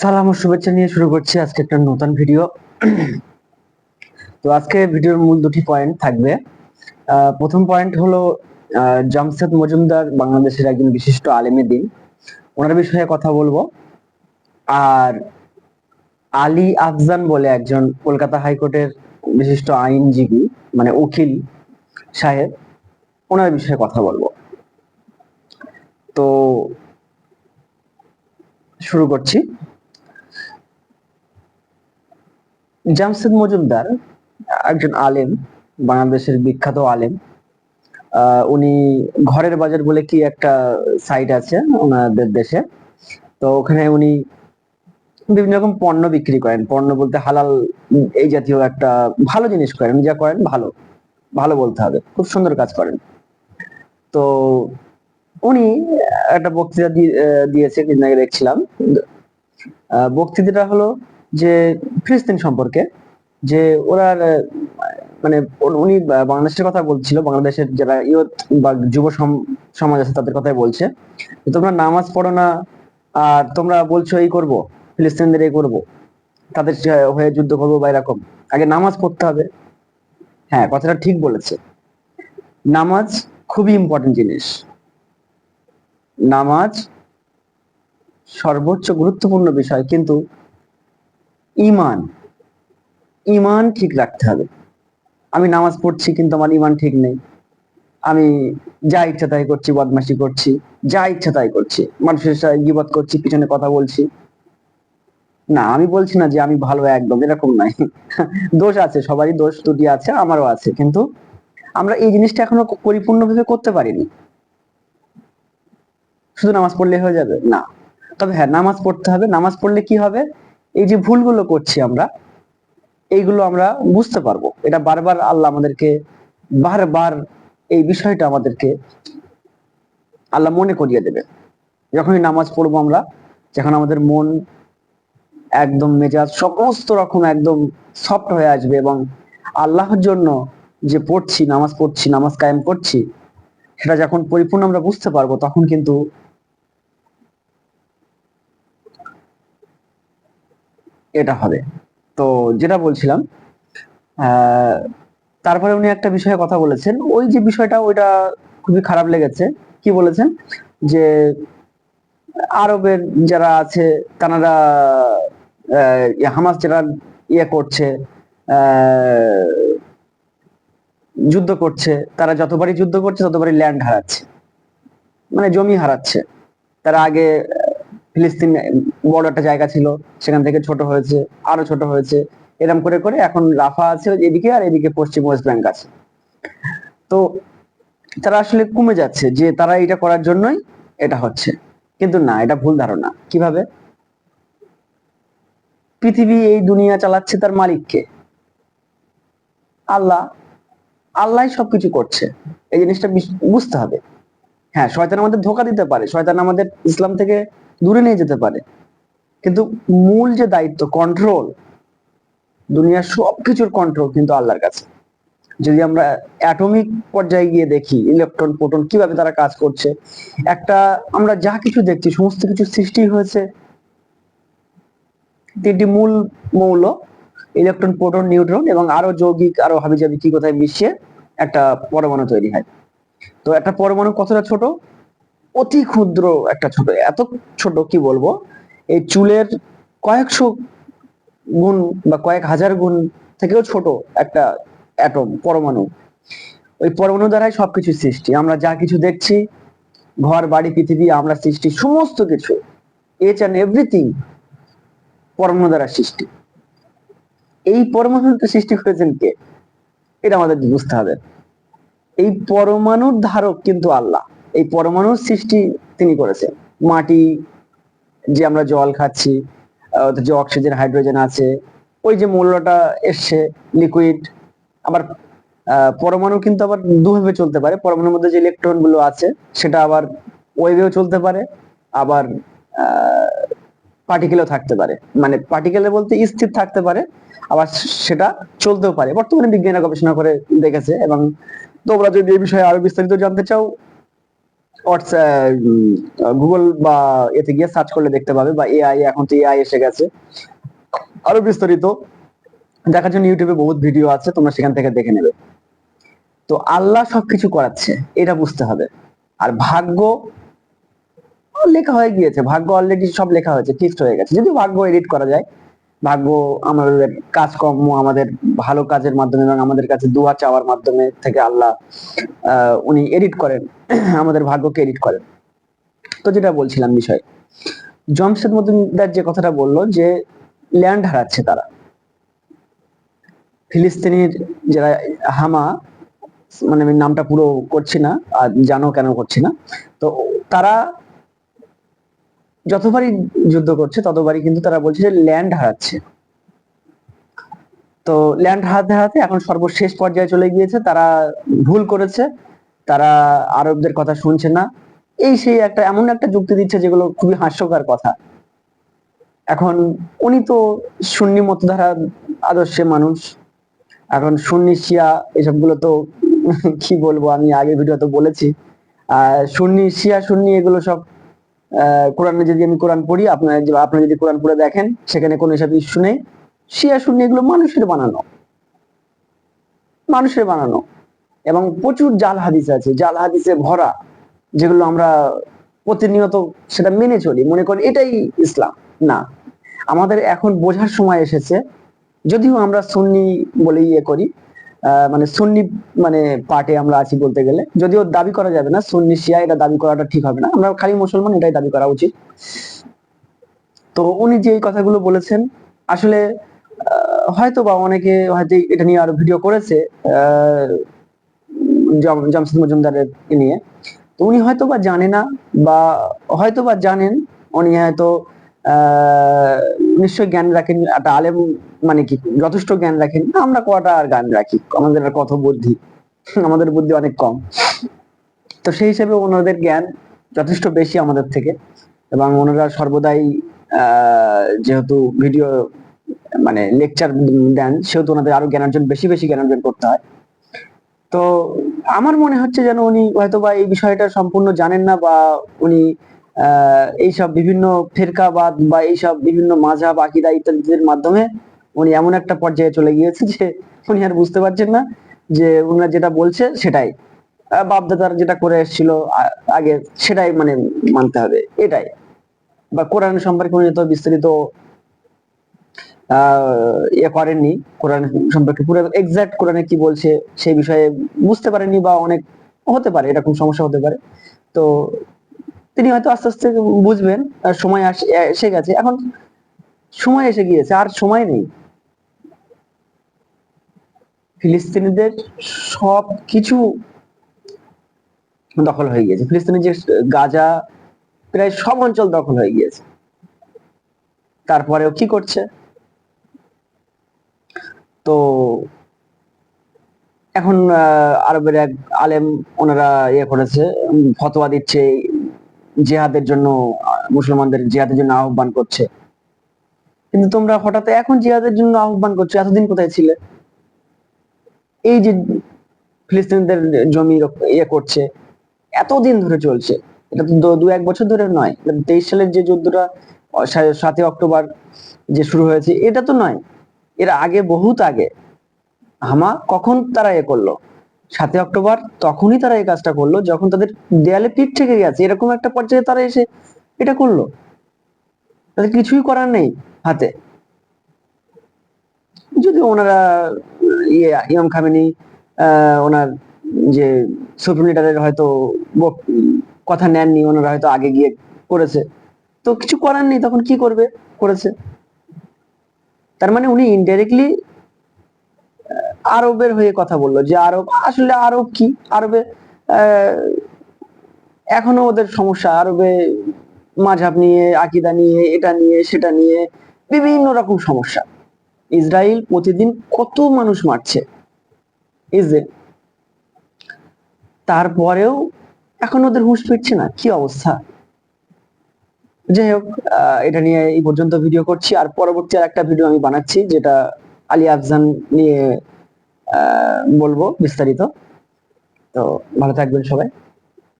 সালাম ও শুভেচ্ছা নিয়ে শুরু করছি আজকে একটা নতুন ভিডিও তো আজকে ভিডিওর মূল দুটি পয়েন্ট থাকবে। প্রথম পয়েন্ট হলো জামশেদ মজুমদার বাংলাদেশের একজন বিশিষ্ট আলেমে দিন। ওনার বিষয়ে কথা বলব। আর আলী আফজান বলে একজন কলকাতা হাইকোর্টের বিশিষ্ট আইনজীবী মানে উকিল সাহেব, ওনার বিষয়ে কথা বলব। তো শুরু করছি। জামশেদ মজুমদার, একজন আলেম, বাংলাদেশের বিখ্যাত আলেম। উনি ঘরের বাজার বলে কি একটা সাইট আছে ওনাদের দেশে। তো ওখানে উনি বিভিন্ন রকম পণ্য বিক্রি করেন। পণ্য বলতে হালাল, এই জাতীয় একটা ভালো জিনিস করেন। যা করেন ভালো ভালো বলতে হবে। খুব সুন্দর কাজ করেন। তো উনি একটা বক্তৃতা দিয়েছে, কিছুদিন আগে দেখছিলাম। বক্তৃতাটা হলো যে ফিলিস্তিন সম্পর্কে, যে ওরা মানে উনি- বাংলাদেশের কথা বলছিল, বাংলাদেশের যারা ইয়ত বা যুব সমাজ আছে তাদের কথাই বলছে। তোমরা নামাজ পড়ো না, আর তোমরা বলছো এই করব, ফিলিস্তিনদের এই করব, তাদের হয়ে যুদ্ধ করব বা এরকম। আগে নামাজ পড়তে হবে। হ্যাঁ কথাটা ঠিক বলেছে। নামাজ খুবই ইম্পর্টেন্ট জিনিস। নামাজ সর্বোচ্চ গুরুত্বপূর্ণ বিষয়, কিন্তু ইমান। ইমান ঠিক রাখতে হবে। আমি নামাজ পড়ছি কিন্তু আমার ইমান ঠিক নেই। আমি যা ইচ্ছা তাই করছি, বদমাশি করছি, যা ইচ্ছা তাই করছি। মানুষের সাথে গিবত করছি, পিছনে কথা বলছি। না, আমি বলছি না যে আমি ভালো একদম, এরকম নাই দোষ আছে, সবারই দোষ, ত্রুটি আছে, আমারও আছে। কিন্তু আমরা এই জিনিসটা এখনও পরিপূর্ণভাবে করতে পারিনি। শুধু নামাজ পড়লে হয়ে যাবে? না। তবে হ্যাঁ নামাজ পড়তে হবে। নামাজ পড়লে কি হবে? এই যে ভুলগুলো করছি আমরা, এইগুলো আমরা বুঝতে পারব। এটা বারবার আল্লাহ আমাদেরকে, বারবার এই বিষয়টা আমাদেরকে আল্লাহ মনে করিয়ে দেবে। যখনই নামাজ পড়ব আমরা, যখন আমাদের মন একদম মেজাজ সমস্ত রকম একদম সফট হয়ে আসবে এবং আল্লাহর জন্য যে পড়ছি, নামাজ পড়ছি, নামাজ কায়েম করছি, সেটা যখন পরিপূর্ণ আমরা বুঝতে পারব, তখন কিন্তু এটা হবে। তো যেটা বলছিলাম তারপরে উনি একটা বিষয়ে কথা বলেছেন। ওই যে বিষয়টা, ওইটা খুবই খারাপ লেগেছে। কি বলেছেন? যে আরবের যারা আছে তারা হামাস যারা ইয়ে করছে যুদ্ধ করছে, তারা যতবারই যুদ্ধ করছে, ততবারই ল্যান্ড হারাচ্ছে। মানে জমি হারাচ্ছে। তারা আগে ফিলিস্তিন বড় একটা জায়গা ছিল, সেখান থেকে ছোট হয়েছে, আরও ছোট হয়েছে এরকম করে করে এখন রাফা আছে এদিকে আর এদিকে পশ্চিম ওয়েস্ট ব্যাংক আছে। তো তারা আসলে কমে যাচ্ছে যে তারা এটা করার জন্যই এটা হচ্ছে। কিন্তু না, এটা ভুল ধারণা। কীভাবে? পৃথিবী এই দুনিয়া চালাচ্ছে তার মালিককে। আল্লাহ আল্লাহ সবকিছু করছে। এই জিনিসটা বুঝতে হবে। হ্যাঁ শয়তান আমাদের ধোকা দিতে পারে। শয়তান আমাদের ইসলাম থেকে দূরে নিয়ে যেতে পারে। কিন্তু মূল যে দায়িত্ব কন্ট্রোল দুনিয়ার সবকিছুর কন্ট্রোল কিন্তু আল্লাহর কাছে। যদি আমরা অ্যাটমিক পর্যায়ে গিয়ে দেখি ইলেকট্রন প্রোটন কীভাবে তারা কাজ করছে, একটা আমরা যা কিছু দেখছি, সমস্ত কিছু সৃষ্টি হয়েছে, তিনটি মূল মৌল ইলেকট্রন প্রোটন নিউট্রন এবং আরও যৌগিক, আরও হাবিজাবি কি কোথায় মিশিয়ে একটা পরমাণু তৈরি হয়। তো একটা পরমাণু কতটা ছোট? অতি ক্ষুদ্র একটা ছোট, এত ছোট কি বলব? এই চুলের কয়েকশো গুণ বা কয়েক হাজার গুণ থেকেও ছোট একটা অ্যাটম পরমাণু। ওই পরমাণু দ্বারাই সবকিছু সৃষ্টি। আমরা যা কিছু দেখছি, ঘর, বাড়ি, পৃথিবী, আমরা সৃষ্টি, সমস্ত কিছু এইচ অ্যান্ড এভরিথিং পরমাণু দ্বারা সৃষ্টি। এই পরমাণুটা সৃষ্টি করেছেন কে? এটা আমাদের বুঝতে হবে। এই পরমাণুর ধারক কিন্তু আল্লাহ। এই পরমাণুর সৃষ্টি তিনি করেছেন। মাটি, যে আমরা জল খাচ্ছি যে অক্সিজেন, হাইড্রোজেন আছে, ওই যে মৌলটা এসছে, লিকুইড, আবার পরমাণু কিন্তু আবার দুভাবে চলতে পারে। পরমাণুর মধ্যে যে ইলেকট্রনগুলো আছে, সেটা আবার ওয়েভেও চলতে পারে, আবার পার্টিকেলও থাকতে পারে। মানে পার্টিকেলে বলতে স্থির থাকতে পারে, আবার সেটা চলতেও পারে। বর্তমানে বিজ্ঞানীরা গবেষণা করে দেখেছে এবং তোমরা যদি এই বিষয়ে আরও বিস্তারিত জানতে চাও গুগল বা এতে গিয়ে সার্চ করলে দেখতে পাবে বা এআই এখন তো এআই এসে গেছে। আরও বিস্তারিত দেখার জন্য ইউটিউবে বহুত ভিডিও আছে, তোমরা সেখান থেকে দেখে নেবে। তো আল্লাহ সবকিছু করাচ্ছে, এটা বুঝতে হবে। আর ভাগ্য, লেখা হয়ে গিয়েছে, ভাগ্য অলরেডি সব লেখা হয়েছে ফিক্সড হয়ে গেছে। যদি ভাগ্য এডিট করা যায় ভাগ্য আমাদের কাজকর্ম আমাদের ভালো কাজের মাধ্যমে এবং আমাদের কাছে দোয়া চাওয়ার মাধ্যমে থেকে আল্লাহ উনি এডিট করেন, আমাদের ভাগ্যকে এডিট করেন। তো যেটা বলছিলাম বিষয় জমশেদ মজুমদার যে কথাটা বলল যে ল্যান্ড হারাচ্ছে তারা। ফিলিস্তিনির যারা হামা মানে আমি নামটা পুরো করছি না, আর জানো কেন করছি না, তো তারা যতবারই যুদ্ধ করছে, ততবারই কিন্তু তারা বলছে যে ল্যান্ড হারাচ্ছে। তো ল্যান্ড হারাতে হারাতে এখন সর্বশেষ পর্যায়ে চলে গিয়েছে, তারা ভুল করেছে, তারা আরবদের কথা শুনছে না। এই সেই একটা, এমন একটা যুক্তি দিচ্ছে যেগুলো খুবই হাস্যকর কথা। এখন উনি তো সুন্নি মতধারা আদর্শে মানুষ। এখন সুন্নি শিয়া এসবগুলো তো কি বলব, আমি আগে ভিডিওতে বলেছি। আর সুন্নি শিয়া সুন্নি এগুলো সব কোরআনে যদি আমি কোরআন পড়ি, আপনার আপনি যদি কোরআন পড়ে দেখেন, সেখানে কোনো এসব ইস্যু নেই। শিয়া সুন্নি এগুলো মানুষের বানানো। মানুষের বানানো। এবং প্রচুর জাল হাদিস আছে। জাল হাদিসে ভরা, যেগুলো আমরা প্রতিনিয়ত সেটা মেনে চলি। মনে করি এটাই ইসলাম। না। আমাদের এখন বোঝার সময় এসেছে। যদিও আমরা সুন্নি বলে ইয়ে করি মানে সুন্নি মানে পার্টে আমরা আছি বলতে গেলে। যদিও দাবি করা যাবে না, সুন্নি শিয়া এটা দাবি করাটা ঠিক হবে না। আমরা খালি মুসলমান, এটাই দাবি করা উচিত। তো উনি যে এই কথাগুলো বলেছেন, আসলে হয়তো বা অনেকে হয়তো এটা নিয়ে আরও ভিডিও করেছে জামশেদ মজুমদারের নিয়ে। তো উনি হয়তো বা জানে না, বা হয়তো বা জানেন, উনি হয়তো, আহ নিশ্চয় জ্ঞান রাখেন একটা আলেম মানে কি, যথেষ্ট জ্ঞান রাখেন। না, আমরা কটা আর জ্ঞান রাখি। আমাদের আর কত বুদ্ধি আমাদের বুদ্ধি অনেক কম। তো সেই হিসেবে ওনাদের জ্ঞান যথেষ্ট বেশি আমাদের থেকে। এবং ওনারা সর্বদাই যেহেতু ভিডিও মানে লেকচার দেন, সেহেতু ওনাদের আরও জ্ঞান অর্জন, বেশি বেশি জ্ঞান অর্জন করতে হয়। তো আমার মনে হচ্ছে যেন উনি হয়তো বা এই বিষয়টা সম্পূর্ণ জানেন না বা উনি এইসব বিভিন্ন ফেরকাবাদ বা এইসব বিভিন্ন মাঝাব আকিদা ইত্যাদির মাধ্যমে উনি এমন একটা পর্যায়ে চলে গিয়েছে যে উনি আর বুঝতে পারছেন না যে উনারা যেটা বলছে সেটাই। বাপদাদার যেটা করে এসেছিল আগে সেটাই মানে মানতে হবে, এটাই। বা কোরআন সম্পর্কে উনি তো বিস্তারিত ইয়ে করেননি। কোরআন সম্পর্কে পুরো এক্সাক্ট কোরআনে কি বলছে সেই বিষয়ে বুঝতে পারেননি বা অনেক হতে পারে, এরকম সমস্যা হতে পারে। তো তিনি হয়তো আস্তে আস্তে বুঝবেন সময় এসে গেছে। এখন সময় এসে গিয়েছে, আর সময় নেই। ফিলিস্তিনিদের সব কিছু দখল হয়ে গিয়েছে। ফিলিস্তিনের যে গাজা, প্রায় সব অঞ্চল দখল হয়ে গিয়েছে। তারপরেও কি করছে? তো এখন আরবের এক আলেম ওনারা ইয়ে করেছে ফতোয়া দিচ্ছে, জেহাদের জন্য, মুসলমানদের জেহাদের জন্য আহ্বান করছে। কিন্তু তোমরা হঠাৎ এখন জিহাদের জন্য আহ্বান করছ? এতদিন কোথায় ছিলে? এই যে ফিলিস্তিনিদের জমি ইয়ে করছে, এতদিন ধরে চলছে। এটা তো দু- এক বছর ধরে নয় তেইশ সালের যে যুদ্ধটা সাতই অক্টোবর যে শুরু হয়েছে, এটা তো নয়। এর আগে, বহুত আগে। হামা কখন তারা এ করল? সাতই অক্টোবর তখনই তারা এই কাজটা করল, যখন তাদের দেয়ালে পিঠ থেকে গেছে। এরকম একটা পর্যায়ে তারা এসে এটা করল। তাদের কিছুই করার নেই হাতে। যদি ওনারা ইয়ে খামেনি আহ, ওনার যে সুপ্রিম লিডারের হয়তো কথা নেননি ওনারা হয়তো আগে গিয়ে করেছে। তো কিছু করার নেই তখন কি করবে? করেছে। তার মানে উনি ইনডাইরেক্টলি আরবের হয়ে কথা বলল যে আরব আসলে আরব কি? আরবে এখনও ওদের সমস্যা। আরবে মাঝাব নিয়ে আকিদা নিয়ে এটা নিয়ে সেটা নিয়ে বিভিন্ন রকম সমস্যা। ইসরায়েল প্রতিদিন কত মানুষ মারছে? ইসরায়েল তারপরেও এখন ওদের হুঁশ ফিরছে না, কি অবস্থা? যাই হোক এটা নিয়ে এই পর্যন্ত ভিডিও করছি। আর পরবর্তী আর একটা ভিডিও আমি বানাচ্ছি, যেটা আলী আফজান নিয়ে বলব বিস্তারিত। তো ভালো থাকবেন সবাই।